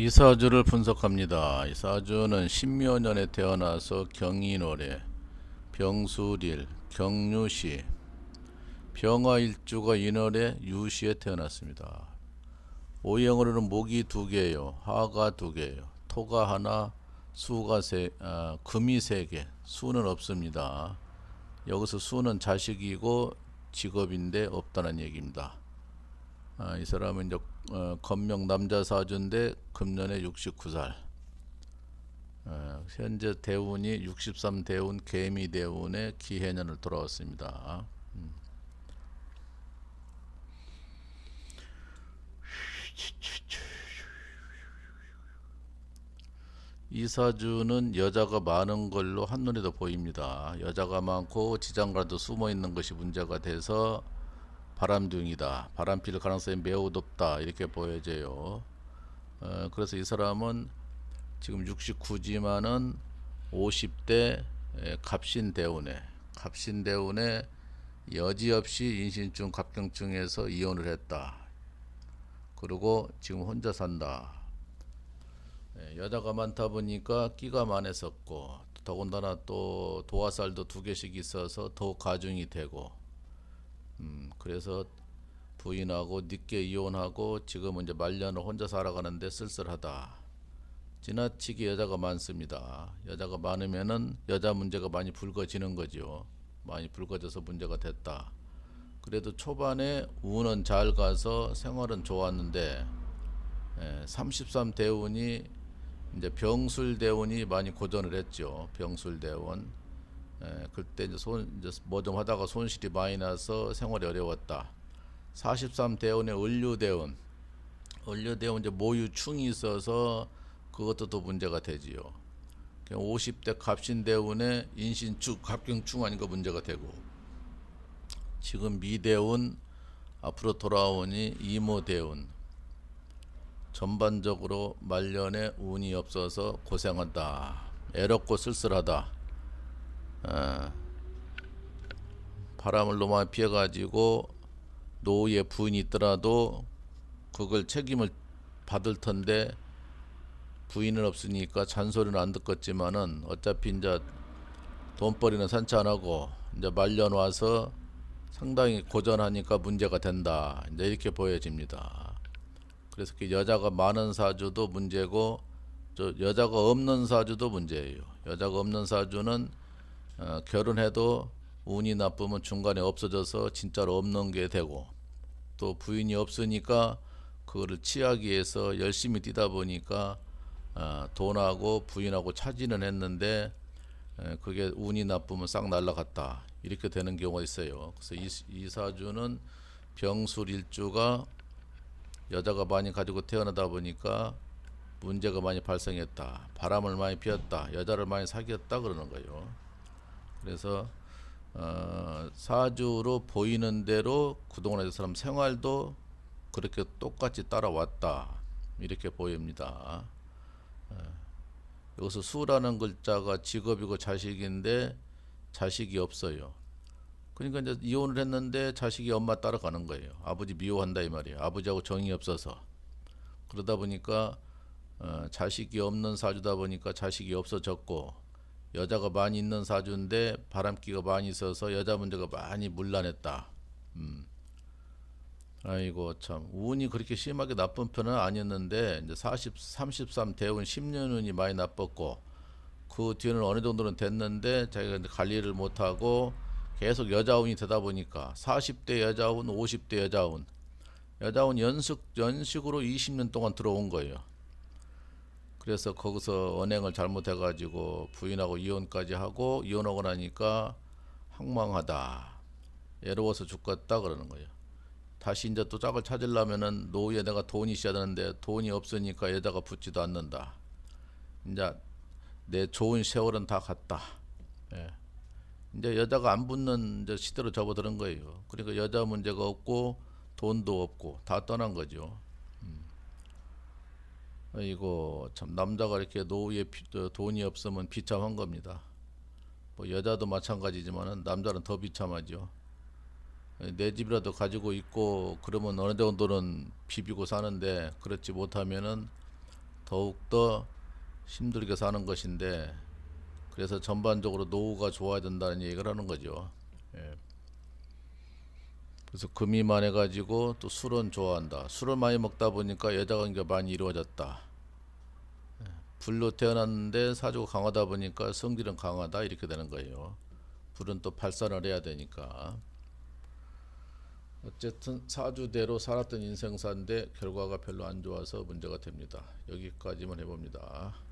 이사주를 분석합니다. 이사주는 신묘년에 태어나서 경인월에 병술일, 경유시, 병화일주가 인월에 유시에 태어났습니다. 오행으로는 목이 두 개요, 화가 두 개요, 토가 하나, 수가 세, 아, 금이 세 개, 수는 없습니다. 여기서 수는 자식이고 직업인데 없다는 얘기입니다. 아, 이 사람은 이제 어, 건명 남자 사주인데 금년에 69살. 어, 현재 대운이 63 대운 개미 대운의 기해년을 돌아왔습니다. 음. 이 사주는 여자가 많은 걸로 한눈에도 보입니다. 여자가 많고 지장과도 숨어 있는 것이 문제가 돼서 바람둥이다. 바람 필 가능성이 매우 높다. 이렇게 보여져요. 어, 그래서 이 사람은 지금 69지만은 50대 갑신대운에 갑신대운에 여지없이 인신증 갑경증에서 이혼을 했다. 그리고 지금 혼자 산다. 예, 여자가 많다 보니까 끼가 많았었고 더군다나 또 도화살도 두 개씩 있어서 더 가중이 되고 음, 그래서 부인하고 늦게 이혼하고 지금은 이제 말년을 혼자 살아가는데 쓸쓸하다. 지나치게 여자가 많습니다. 여자가 많으면은 여자 문제가 많이 불거지는 거죠. 많이 불거져서 문제가 됐다. 그래도 초반에 운은 잘 가서 생활은 좋았는데 예, 33 대운이 이제 병술 대운이 많이 고전을 했죠. 병술 대운. 예, 그때 이제 손 이제 뭐 좀 하다가 손실이 많이 나서 생활이 어려웠다. 43 대운의 을류 대운. 을류 대운 이제 모유충이 있어서 그것도 더 문제가 되지요. 50대 갑신 대운의 인신축 갑경충 아닌 거 문제가 되고 지금 미대운 앞으로 돌아오니 이모 대운 전반적으로 말년에 운이 없어서 고생한다. 애롭고 쓸쓸하다. 아, 바람을 너무 많이 피해가지고 노후에 부인이 있더라도 그걸 책임을 받을 텐데 부인은 없으니까 잔소리는 안 듣겠지만은 어차피 이제 돈벌이는 산치 안 하고 이제 말년 와서 상당히 고전하니까 문제가 된다. 이제 이렇게 보여집니다. 그래서 그 여자가 많은 사주도 문제고 저 여자가 없는 사주도 문제예요. 여자가 없는 사주는 어, 결혼해도 운이 나쁘면 중간에 없어져서 진짜로 없는 게 되고 또 부인이 없으니까 그거를 취하기 위해서 열심히 뛰다 보니까 어, 돈하고 부인하고 차지는 했는데 에, 그게 운이 나쁘면 싹 날라갔다 이렇게 되는 경우가 있어요. 그래서 이, 이 사주는 병술 일주가 여자가 많이 가지고 태어나다 보니까 문제가 많이 발생했다. 바람을 많이 피웠다. 여자를 많이 사귀었다 그러는 거예요. 그래서 어, 사주로 보이는 대로 그동안의 사람 생활도 그렇게 똑같이 따라왔다. 이렇게 보입니다. 어, 여기서 수라는 글자가 직업이고 자식인데 자식이 없어요. 그러니까 이제 이혼을 했는데 자식이 엄마 따라가는 거예요. 아버지 미워한다 이 말이에요. 아버지하고 정이 없어서 그러다 보니까 어, 자식이 없는 사주다 보니까 자식이 없어졌고 여자가 많이 있는 사주인데 바람기가 많이 있어서 여자 문제가 많이 물란했다. 음. 아이고 참 운이 그렇게 심하게 나쁜 편은 아니었는데 이제 40, 33 대운 10년 운이 많이 나빴고 그 뒤에는 어느 정도는 됐는데 자기가 관리를 못하고 계속 여자운이 되다 보니까 40대 여자운, 50대 여자운, 여자운 연식 연식으로 20년 동안 들어온 거예요. 그래서 거기서 언행을 잘못해가지고 부인하고 이혼까지 하고 이혼하고 나니까 황망하다, 애로워서 죽겠다 그러는 거예요. 다시 이제 또 짝을 찾으려면은 노후에 내가 돈이 있어야 되는데 돈이 없으니까 여자가 붙지도 않는다. 이제 내 좋은 세월은 다 갔다. 예. 이제 여자가 안 붙는 이제 시대로 접어드는 거예요. 그러니까 여자 문제가 없고 돈도 없고 다 떠난 거죠. 음. 이거 참 남자가 이렇게 노후에 비, 저, 돈이 없으면 비참한 겁니다. 뭐 여자도 마찬가지지만은 남자는 더 비참하죠. 내 집이라도 가지고 있고 그러면 어느 정도는 비비고 사는데 그렇지 못하면은 더욱 더 힘들게 사는 것인데 그래서 전반적으로 노후가 좋아야 된다는 얘기를 하는 거죠. 예. 그래서 금이 많아 가지고 또 술은 좋아한다. 술을 많이 먹다 보니까 여자 관계가 많이 이루어졌다. 예. 불로 태어났는데 사주가 강하다 보니까 성질은 강하다 이렇게 되는 거예요. 불은 또 발산을 해야 되니까. 어쨌든 사주대로 살았던 인생사인데 결과가 별로 안 좋아서 문제가 됩니다. 여기까지만 해봅니다.